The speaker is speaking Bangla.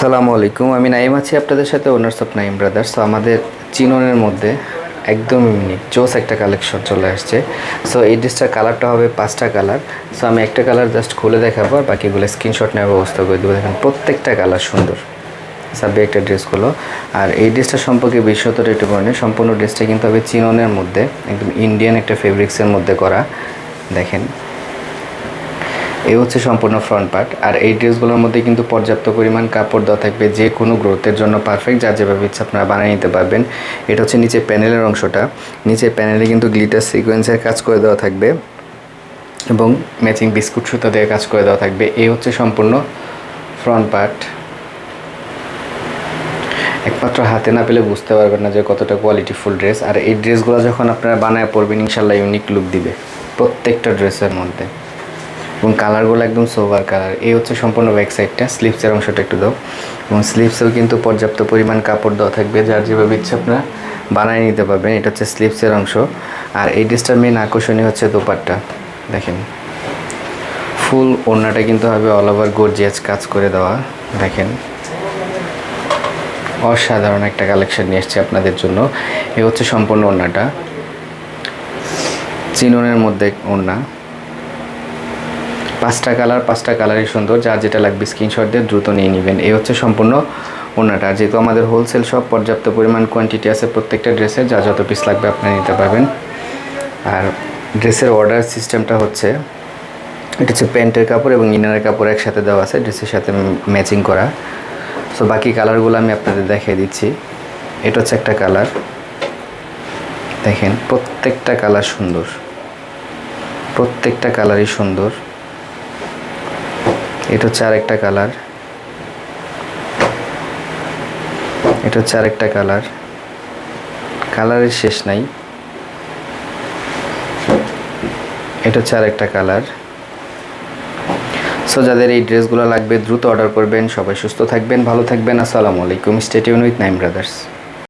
আসসালামু আলাইকুম। আমি নাইম আছি আপনাদের সাথে ওনার্স অফ নাইম ব্রাদার্স তো আমাদের চিননের মধ্যে একদম ইউনিক জোস একটা কালেকশন চলে আসছে। সো এই ড্রেসটার কালারটা হবে পাঁচটা কালার সো আমি একটা কালার জাস্ট খুলে দেখাবো আর বাকিগুলো স্ক্রিনশট নেওয়ার ব্যবস্থা করে দেবো। দেখেন, প্রত্যেকটা কালার সুন্দর। সাবি একটা ড্রেসগুলো আর এই ড্রেসটা সম্পর্কে বিশ্বতর একটু বলেন সম্পূর্ণ ড্রেসটা কিন্তু হবে চিননের মধ্যে, একদম ইন্ডিয়ান একটা ফেব্রিক্সের মধ্যে করা। দেখেন এই হচ্ছে সম্পূর্ণ ফ্রন্ট পার্ট আর এই ড্রেসগুলোর মধ্যে কিন্তু পর্যাপ্ত পরিমাণ কাপড় দেওয়া থাকবে যে কোনো গ্রোথের জন্য পারফেক্ট যা যেভাবে ইচ্ছা আপনারা বানিয়ে নিতে পারবেন। এটা হচ্ছে নিচে প্যানেলের অংশটা। নিচে প্যানেলে কিন্তু গ্লিটার সিকোয়েন্সের কাজ করে দেওয়া থাকবে এবং ম্যাচিং বিস্কুট সুতা দিয়ে কাজ করে দেওয়া থাকবে। এই হচ্ছে সম্পূর্ণ ফ্রন্ট পার্ট একমাত্র হাতে না পেলে বুঝতে পারবেন না যে কতটা কোয়ালিটিফুল ড্রেস আর এই ড্রেসগুলো যখন আপনারা বানায় পরবেন, ইনশাল্লাহ ইউনিক লুক দিবে প্রত্যেকটা ড্রেসের মধ্যে। এবং কালারগুলো একদম সোভার কালার এই হচ্ছে সম্পূর্ণ ব্যাক সাইডটা স্লিপসের অংশটা একটু দাও। এবং স্লিপসেও কিন্তু পর্যাপ্ত পরিমাণ কাপড় দেওয়া থাকবে, যার যেভাবে ইচ্ছে আপনারা বানিয়ে নিতে পারবেন। এটা হচ্ছে স্লিপসের অংশ। আর এই ড্রেসটার মেন আকর্ষণীয় হচ্ছে দোপাট্টা। দেখেন। ফুল ওড়নাটা কিন্তু হবে অল ওভার গর্জিয়াস কাজ করে দেওয়া। দেখেন। অসাধারণ একটা কালেকশন নিয়ে এসছে আপনাদের জন্য। এ হচ্ছে সম্পূর্ণ ওড়নাটা। চিননের মধ্যে ওড়না। পাঁচটা কালার, পাঁচটা কালারই সুন্দর। যার যেটা লাগবে স্ক্রিনশট দিয়ে দ্রুত নিয়ে নেবেন। এই হচ্ছে সম্পূর্ণ ওনাটা। যেহেতু আমাদের হোলসেল সব পর্যাপ্ত পরিমাণ কোয়ান্টিটি আছে প্রত্যেকটা ড্রেসের যা যত পিস লাগবে আপনি নিতে পারবেন। আর ড্রেসের অর্ডার সিস্টেমটা হচ্ছে, এটা হচ্ছে প্যান্টের কাপড় এবং ইনারের কাপড় একসাথে দেওয়া আছে ড্রেসের সাথে ম্যাচিং করা। সো বাকি কালারগুলো আমি আপনাদের দেখিয়ে দিচ্ছি। এটা হচ্ছে একটা কালার। দেখেন, প্রত্যেকটা কালার সুন্দর। প্রত্যেকটা কালারই সুন্দর। এটা হচ্ছে আরেকটা কালার। এটা হচ্ছে আরেকটা কালার। কালারের শেষ নাই। এটা হচ্ছে আরেকটা কালার। সো যাদের এই ড্রেসগুলো লাগবে, দ্রুত অর্ডার করবেন। সবাই সুস্থ থাকবেন, ভালো থাকবেন। আসসালামু আলাইকুম। Stay tuned with Naim brothers